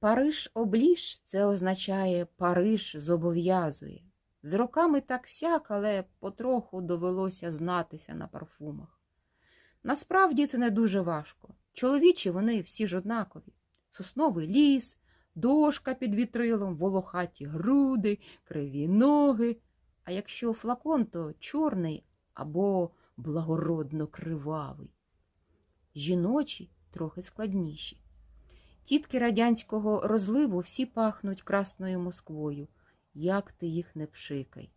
Париж обліж це означає Париж зобов'язує. З роками так сяк, але потроху довелося знатися на парфумах. Насправді це не дуже важко. Чоловічі вони всі ж однакові. Сосновий ліс, дошка під вітрилом, волохаті груди, криві ноги. А якщо флакон, то чорний або благородно кривавий. Жіночі трохи складніші. Тітки радянського розливу всі пахнуть красною Москвою, як ти їх не пшикай.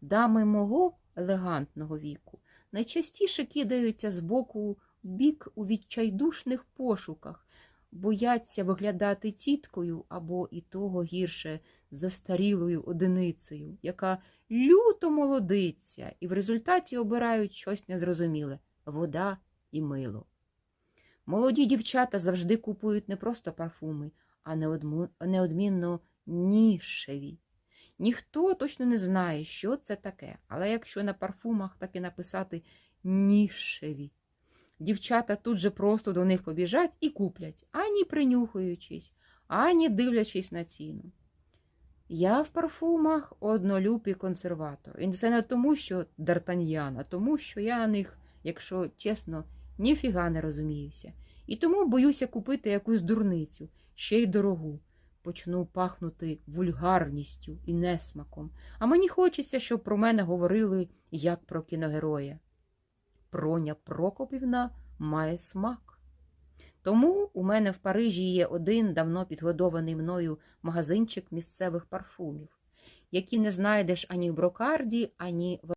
Дами мого елегантного віку найчастіше кидаються збоку в бік у відчайдушних пошуках, бояться виглядати тіткою або і того гірше застарілою одиницею, яка люто молодиться, і в результаті обирають щось незрозуміле вода і мило. Молоді дівчата завжди купують не просто парфуми, а неодмінно нішеві. Ніхто точно не знає, що це таке, але якщо на парфумах так і написати нішеві, дівчата тут же просто до них побіжать і куплять, ані принюхуючись, ані дивлячись на ціну. Я в парфумах однолюб консерватор. І це не тому, що Д'Артаньян, а тому, що я на них, якщо чесно, ніфіга не розуміюся. І тому боюся купити якусь дурницю, ще й дорогу. Почну пахнути вульгарністю і несмаком. А мені хочеться, щоб про мене говорили як про кіногероя. Проня Прокопівна має смак. Тому у мене в Парижі є один давно підгодований мною магазинчик місцевих парфумів, які не знайдеш ані в брокарді, ані в